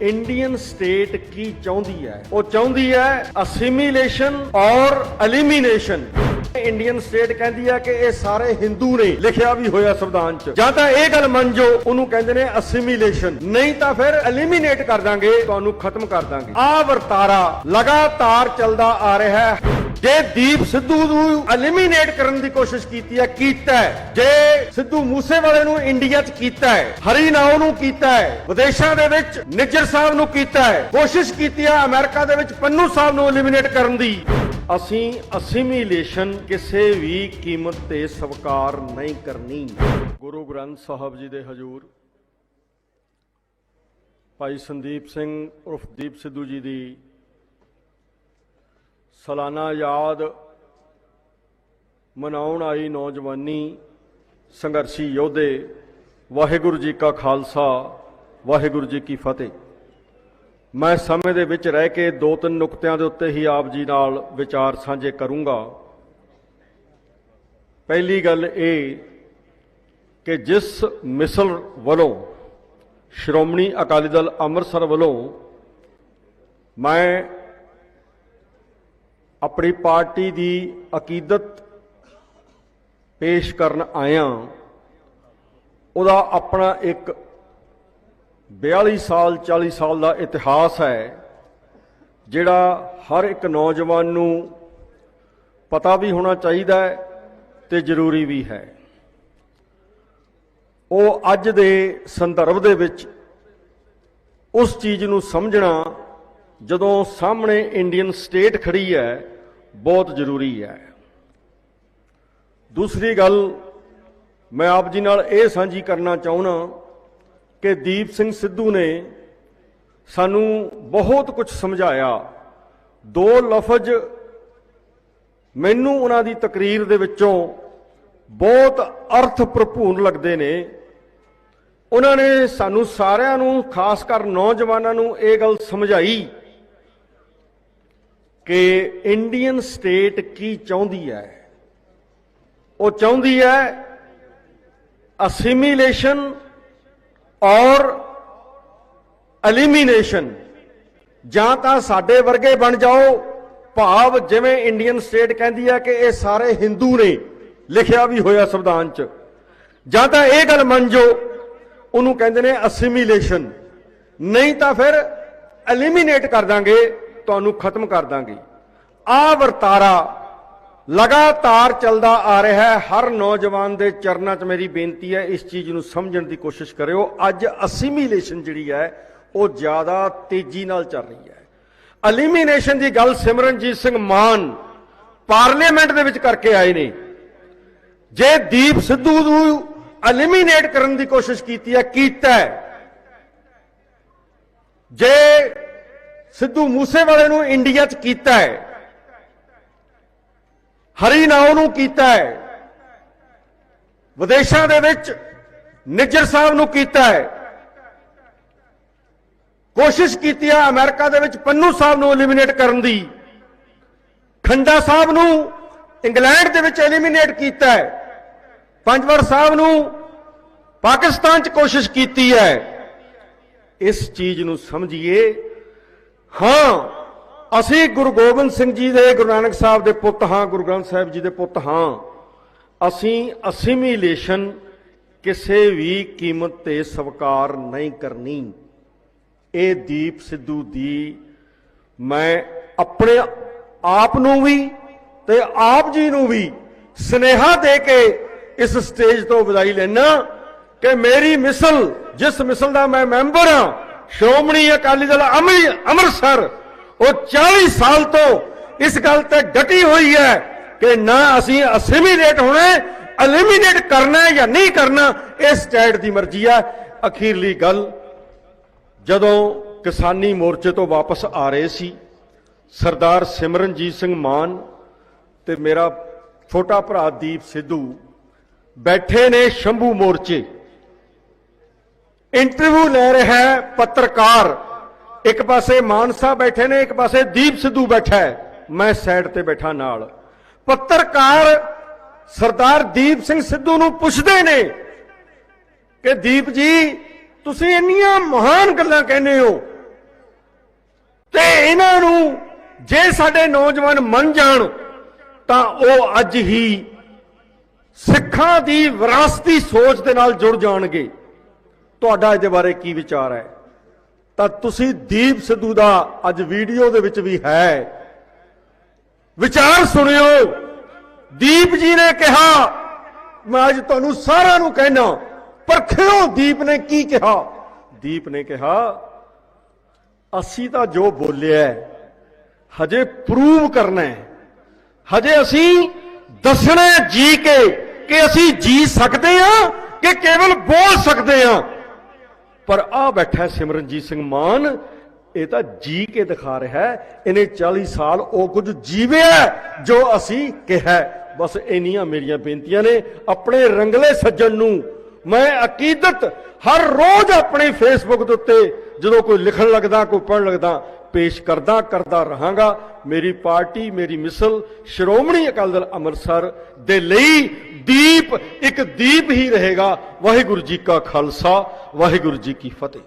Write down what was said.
Indian state ਕੀ ਚਾਹੁੰਦੀ ਹੈ? ਉਹ ਚਾਹੁੰਦੀ ਹੈ ਅਸਿਮੀਲੇਸ਼ਨ ਔਰ ਐਲੀਮੀਨੇਸ਼ਨ ਇੰਡੀਅਨ ਸਟੇਟ ਕਹਿੰਦੀ ਹੈ ਕਿ ਇਹ ਸਾਰੇ ਹਿੰਦੂ ਨੇ ਲਿਖਿਆ ਵੀ ਹੋਇਆ ਸੰਵਿਧਾਨ 'ਚ। ਜਾਂ ਤਾਂ ਇਹ ਗੱਲ ਮੰਨ ਜੋ ਉਹਨੂੰ ਕਹਿੰਦੇ ਨੇ ਅਸਿਮੀਲੇਸ਼ਨ ਨਹੀਂ ਤਾਂ ਫਿਰ ਐਲੀਮੀਨੇਟ ਕਰ ਦਾਂਗੇ, ਤੁਹਾਨੂੰ ਖਤਮ ਕਰ ਦਾਂਗੇ। ਆਹ ਵਰਤਾਰਾ ਲਗਾਤਾਰ ਚੱਲਦਾ ਆ ਰਿਹਾ ਹੈ। ਜੇ ਦੀਪ ਸਿੱਧੂ ਨੂੰ ਐਲੀਮੀਨੇਟ ਕਰਨ ਦੀ ਕੋਸ਼ਿਸ਼ ਕੀਤੀ ਹੈ, ਕੀਤਾ ਹੈ। ਜੇ ਸਿੱਧੂ ਮੂਸੇਵਾਲੇ ਨੂੰ ਇੰਡੀਆ 'ਚ ਕੀਤਾ ਹੈ ਹਰੀ ਨਾਉ ਨੂੰ ਕੀਤਾ ਹੈ, ਵਿਦੇਸ਼ਾਂ ਦੇ ਵਿੱਚ ਨਿੱਜਰ ਸਾਹਿਬ ਨੂੰ ਕੀਤਾ ਹੈ, ਕੋਸ਼ਿਸ਼ ਕੀਤੀ ਹੈ ਅਮਰੀਕਾ ਦੇ ਵਿੱਚ ਪੰਨੂ ਸਾਹਿਬ ਨੂੰ ਐਲੀਮੀਨੇਟ ਕਰਨ ਦੀ। ਅਸੀਂ ਅਸਿਮੀਲੇਸ਼ਨ ਕਿਸੇ ਵੀ ਕੀਮਤ ਤੇ ਸਵੀਕਾਰ ਨਹੀਂ ਕਰਨੀ। ਗੁਰੂ ਗ੍ਰੰਥ ਸਾਹਿਬ ਜੀ ਦੇ ਹਜ਼ੂਰ ਭਾਈ ਸੰਦੀਪ ਸਿੰਘ ਉਰਫ ਦੀਪ ਸਿੱਧੂ ਜੀ ਦੀ ਸਾਲਾਨਾ ਯਾਦ ਮਨਾਉਣ ਆਈ ਨੌਜਵਾਨੀ, ਸੰਘਰਸ਼ੀ ਯੋਧੇ, ਵਾਹਿਗੁਰੂ ਜੀ ਕਾ ਖਾਲਸਾ, ਵਾਹਿਗੁਰੂ ਜੀ ਕੀ ਫਤਿਹ। ਮੈਂ ਸਮੇਂ ਦੇ ਵਿੱਚ ਰਹਿ ਕੇ ਦੋ ਤਿੰਨ ਨੁਕਤਿਆਂ ਦੇ ਉੱਤੇ ਹੀ ਆਪ ਜੀ ਨਾਲ ਵਿਚਾਰ ਸਾਂਝੇ ਕਰੂੰਗਾ। ਪਹਿਲੀ ਗੱਲ ਇਹ ਕਿ ਜਿਸ ਮਿਸਲ ਵੱਲੋਂ ਸ਼੍ਰੋਮਣੀ ਅਕਾਲੀ ਦਲ ਅੰਮ੍ਰਿਤਸਰ ਵੱਲੋਂ ਮੈਂ ਆਪਣੀ ਪਾਰਟੀ ਦੀ ਅਕੀਦਤ ਪੇਸ਼ ਕਰਨ ਆਇਆ, ਉਹਦਾ ਆਪਣਾ ਇੱਕ 42 ਸਾਲ 40 ਸਾਲ ਦਾ ਇਤਿਹਾਸ ਹੈ, ਜਿਹੜਾ ਹਰ ਇੱਕ ਨੌਜਵਾਨ ਨੂੰ ਪਤਾ ਵੀ ਹੋਣਾ ਚਾਹੀਦਾ ਹੈ ਤੇ ਜ਼ਰੂਰੀ ਵੀ ਹੈ। ਉਹ ਅੱਜ ਦੇ ਸੰਦਰਭ ਦੇ ਵਿੱਚ ਉਸ ਚੀਜ਼ ਨੂੰ ਸਮਝਣਾ ਜਦੋਂ ਸਾਹਮਣੇ ਇੰਡੀਅਨ ਸਟੇਟ ਖੜੀ ਹੈ, ਬਹੁਤ ਜ਼ਰੂਰੀ ਹੈ। ਦੂਸਰੀ ਗੱਲ, ਮੈਂ ਆਪ ਜੀ ਨਾਲ ਇਹ ਸਾਂਝੀ ਕਰਨਾ ਚਾਹੁੰਦਾ ਕਿ ਦੀਪ ਸਿੰਘ ਸਿੱਧੂ ਨੇ ਸਾਨੂੰ ਬਹੁਤ ਕੁਝ ਸਮਝਾਇਆ। ਦੋ ਲਫ਼ਜ਼ ਮੈਨੂੰ ਉਹਨਾਂ ਦੀ ਤਕਰੀਰ ਦੇ ਵਿੱਚੋਂ ਬਹੁਤ ਅਰਥ ਭਰਪੂਰ ਲੱਗਦੇ ਨੇ। ਉਹਨਾਂ ਨੇ ਸਾਨੂੰ ਸਾਰਿਆਂ ਨੂੰ, ਖਾਸ ਕਰ ਨੌਜਵਾਨਾਂ ਨੂੰ ਇਹ ਗੱਲ ਸਮਝਾਈ ਕਿ ਇੰਡੀਅਨ ਸਟੇਟ ਕੀ ਚਾਹੁੰਦੀ ਹੈ? ਉਹ ਚਾਹੁੰਦੀ ਹੈ ਅਸਿਮੀਲੇਸ਼ਨ ਔਰ ਐਲੀਮੀਨੇਸ਼ਨ। ਜਾਂ ਤਾਂ ਸਾਡੇ ਵਰਗੇ ਬਣ ਜਾਓ, ਭਾਵ ਜਿਵੇਂ ਇੰਡੀਅਨ ਸਟੇਟ ਕਹਿੰਦੀ ਹੈ ਕਿ ਇਹ ਸਾਰੇ ਹਿੰਦੂ ਨੇ, ਲਿਖਿਆ ਵੀ ਹੋਇਆ ਸੰਵਿਧਾਨ 'ਚ। ਜਾਂ ਤਾਂ ਇਹ ਗੱਲ ਮੰਨ ਜੋ ਉਹਨੂੰ ਕਹਿੰਦੇ ਨੇ ਅਸਿਮੀਲੇਸ਼ਨ। ਨਹੀਂ ਤਾਂ ਫਿਰ ਐਲੀਮੀਨੇਟ ਕਰ ਦਾਂਗੇ। ਤੁਹਾਨੂੰ ਖਤਮ ਕਰ ਦਾਂਗੇ। ਆ ਵਰਤਾਰਾ ਲਗਾਤਾਰ ਚੱਲਦਾ ਆ ਰਿਹਾ ਹੈ। ਹਰ ਨੌਜਵਾਨ ਦੇ ਚਰਨਾਂ 'ਚ ਮੇਰੀ ਬੇਨਤੀ ਹੈ, ਇਸ ਚੀਜ਼ ਨੂੰ ਸਮਝਣ ਦੀ ਕੋਸ਼ਿਸ਼ ਕਰਿਓ। ਅੱਜ ਅਸਿਮੀਲੇਸ਼ਨ ਜਿਹੜੀ ਹੈ, ਉਹ ਜ਼ਿਆਦਾ ਤੇਜ਼ੀ ਨਾਲ ਚੱਲ ਰਹੀ ਹੈ। ਐਲੀਮੀਨੇਸ਼ਨ ਦੀ ਗੱਲ ਸਿਮਰਨਜੀਤ ਸਿੰਘ ਮਾਨ ਪਾਰਲੀਮੈਂਟ ਦੇ ਵਿੱਚ ਕਰਕੇ ਆਏ ਨੇ। ਜੇ ਦੀਪ ਸਿੱਧੂ ਨੂੰ ਐਲੀਮੀਨੇਟ ਕਰਨ ਦੀ ਕੋਸ਼ਿਸ਼ ਕੀਤੀ ਹੈ, ਕੀਤਾ ਜੇ ਸਿੱਧੂ ਮੂਸੇਵਾਲੇ ਨੂੰ ਇੰਡੀਆ 'ਚ ਕੀਤਾ ਹੈ। ਹਰੀ ਨਾਉ ਨੂੰ ਕੀਤਾ ਹੈ। ਵਿਦੇਸ਼ਾਂ ਦੇ ਵਿੱਚ ਨਿੱਜਰ ਸਾਹਿਬ ਨੂੰ ਕੀਤਾ ਹੈ। ਕੋਸ਼ਿਸ਼ ਕੀਤੀ ਹੈ ਅਮਰੀਕਾ ਦੇ ਵਿੱਚ ਪੰਨੂ ਸਾਹਿਬ ਨੂੰ ਐਲੀਮੀਨੇਟ ਕਰਨ ਦੀ। ਖੰਡਾ ਸਾਹਿਬ ਨੂੰ ਇੰਗਲੈਂਡ ਦੇ ਵਿੱਚ ਐਲੀਮੀਨੇਟ ਕੀਤਾ ਹੈ। ਪੰਜਵਰ ਸਾਹਿਬ ਨੂੰ ਪਾਕਿਸਤਾਨ 'ਚ ਕੋਸ਼ਿਸ਼ ਕੀਤੀ ਹੈ। ਇਸ ਚੀਜ਼ ਨੂੰ ਸਮਝੀਏ। ਹਾਂ, ਅਸੀਂ ਗੁਰੂ ਗੋਬਿੰਦ ਸਿੰਘ ਜੀ ਦੇ, ਗੁਰੂ ਨਾਨਕ ਸਾਹਿਬ ਦੇ ਪੁੱਤ ਹਾਂ, ਗੁਰੂ ਗ੍ਰੰਥ ਸਾਹਿਬ ਜੀ ਦੇ ਪੁੱਤ ਹਾਂ। ਅਸੀਂ ਅਸਿਮੀਲੇਸ਼ਨ ਕਿਸੇ ਵੀ ਕੀਮਤ ਤੇ ਸਵੀਕਾਰ ਨਹੀਂ ਕਰਨੀ। ਇਹ ਦੀਪ ਸਿੱਧੂ ਦੀ ਮੈਂ ਆਪਣੇ ਆਪ ਨੂੰ ਵੀ ਤੇ ਆਪ ਜੀ ਨੂੰ ਵੀ ਸਨੇਹਾ ਦੇ ਕੇ ਇਸ ਸਟੇਜ ਤੋਂ ਵਧਾਈ ਲੈਣਾ ਕਿ ਮੇਰੀ ਮਿਸਲ, ਜਿਸ ਮਿਸਲ ਦਾ ਮੈਂ ਮੈਂਬਰ ਹਾਂ ਸ਼੍ਰੋਮਣੀ ਅਕਾਲੀ ਦਲ ਅੰਮ੍ਰਿ- ਅੰਮ੍ਰਿਤਸਰ, ਉਹ 40 ਸਾਲ ਤੋਂ ਇਸ ਗੱਲ ਤੇ ਡਟੀ ਹੋਈ ਹੈ ਕਿ ਨਾ ਅਸੀਂ ਅਸਿਮੀਲੇਟ ਹੋਣਾ ਐਲੀਮੀਨੇਟ ਕਰਨਾ ਹੈ ਜਾਂ ਨਹੀਂ ਕਰਨਾ, ਇਹ ਸਟੇਟ ਦੀ ਮਰਜ਼ੀ ਹੈ। ਅਖੀਰਲੀ ਗੱਲ, ਜਦੋਂ ਕਿਸਾਨੀ ਮੋਰਚੇ ਤੋਂ ਵਾਪਸ ਆ ਰਹੇ ਸੀ, ਸਰਦਾਰ ਸਿਮਰਨਜੀਤ ਸਿੰਘ ਮਾਨ ਤੇ ਮੇਰਾ ਛੋਟਾ ਭਰਾ ਦੀਪ ਸਿੱਧੂ ਬੈਠੇ ਨੇ ਸ਼ੰਭੂ ਮੋਰਚੇ। ਇੰਟਰਵਿਊ ਲੈ ਰਿਹਾ ਹੈ ਪੱਤਰਕਾਰ। ਇੱਕ ਪਾਸੇ ਮਾਨ ਸਾਹਿਬ ਬੈਠੇ ਨੇ, ਇੱਕ ਪਾਸੇ ਦੀਪ ਸਿੱਧੂ ਬੈਠਾ ਹੈ। ਮੈਂ ਸਾਈਡ ਤੇ ਬੈਠਾ ਨਾਲ। ਪੱਤਰਕਾਰ ਸਰਦਾਰ ਦੀਪ ਸਿੰਘ ਸਿੱਧੂ ਨੂੰ ਪੁੱਛਦੇ ਨੇ ਕਿ ਦੀਪ ਜੀ, ਤੁਸੀਂ ਇੰਨੀਆਂ ਮਹਾਨ ਗੱਲਾਂ ਕਹਿੰਦੇ ਹੋ ਤੇ ਇਹਨਾਂ ਨੂੰ ਜੇ ਸਾਡੇ ਨੌਜਵਾਨ ਮੰਨ ਜਾਣ, ਤਾਂ ਉਹ ਅੱਜ ਹੀ ਸਿੱਖਾਂ ਦੀ ਵਿਰਾਸਤੀ ਸੋਚ ਦੇ ਨਾਲ ਜੁੜ ਜਾਣਗੇ। ਤੁਹਾਡਾ ਇਹਦੇ ਬਾਰੇ ਕੀ ਵਿਚਾਰ ਹੈ? ਤਾਂ ਤੁਸੀਂ ਦੀਪ ਸਿੱਧੂ ਦਾ ਅੱਜ ਵੀਡੀਓ ਦੇ ਵਿੱਚ ਵੀ ਹੈ। ਵਿਚਾਰ ਸੁਣਿਓ। ਦੀਪ ਜੀ ਨੇ ਕਿਹਾ, ਮੈਂ ਅੱਜ ਤੁਹਾਨੂੰ ਸਾਰਿਆਂ ਨੂੰ ਕਹਿਣਾ ਪਰਖਿਓ ਦੀਪ ਨੇ ਕੀ ਕਿਹਾ। ਦੀਪ ਨੇ ਕਿਹਾ, ਅਸੀਂ ਤਾਂ ਜੋ ਬੋਲਿਆ, ਹਜੇ ਪ੍ਰੂਵ ਕਰਨਾ ਹੈ। ਹਜੇ ਅਸੀਂ ਦੱਸਣਾ ਜੀ ਕੇ, ਕਿ ਅਸੀਂ ਜੀ ਸਕਦੇ ਹਾਂ ਕਿ ਕੇਵਲ ਬੋਲ ਸਕਦੇ ਹਾਂ। ਪਰ ਆ ਬੈਠਾ ਸਿਮਰਨਜੀਤ ਸਿੰਘ ਮਾਨ। ਇਹ ਤਾਂ ਜੀ ਕੇ ਦਿਖਾ ਰਿਹਾ ਹੈ। ਇਹਨੇ 40 ਸਾਲ ਉਹ ਕੁਝ ਜੀਵਿਆ ਹੈ ਜੋ ਅਸੀਂ ਕਿਹਾ ਬਸ ਇੰਨੀਆਂ ਮੇਰੀਆਂ ਬੇਨਤੀਆਂ ਨੇ ਆਪਣੇ ਰੰਗਲੇ ਸੱਜਣ ਨੂੰ। ਮੈਂ ਅਕੀਦਤ ਹਰ ਰੋਜ਼ ਆਪਣੇ ਫੇਸਬੁੱਕ ਦੇ ਉੱਤੇ ਜਦੋਂ ਕੋਈ ਲਿਖਣ ਲੱਗਦਾ, ਕੋਈ ਪੜ੍ਹਨ ਲੱਗਦਾ ਪੇਸ਼ ਕਰਦਾ ਕਰਦਾ ਰਹਾਂਗਾ। ਮੇਰੀ ਪਾਰਟੀ, ਮੇਰੀ ਮਿਸਲ ਸ਼੍ਰੋਮਣੀ ਅਕਾਲੀ ਦਲ ਅੰਮ੍ਰਿਤਸਰ ਦੇ ਲਈ ਦੀਪ, ਇੱਕ ਦੀਪ ਹੀ ਰਹੇਗਾ। ਵਾਹਿਗੁਰੂ ਜੀ ਕਾ ਖਾਲਸਾ, ਵਾਹਿਗੁਰੂ ਜੀ ਕੀ ਫਤਿਹ।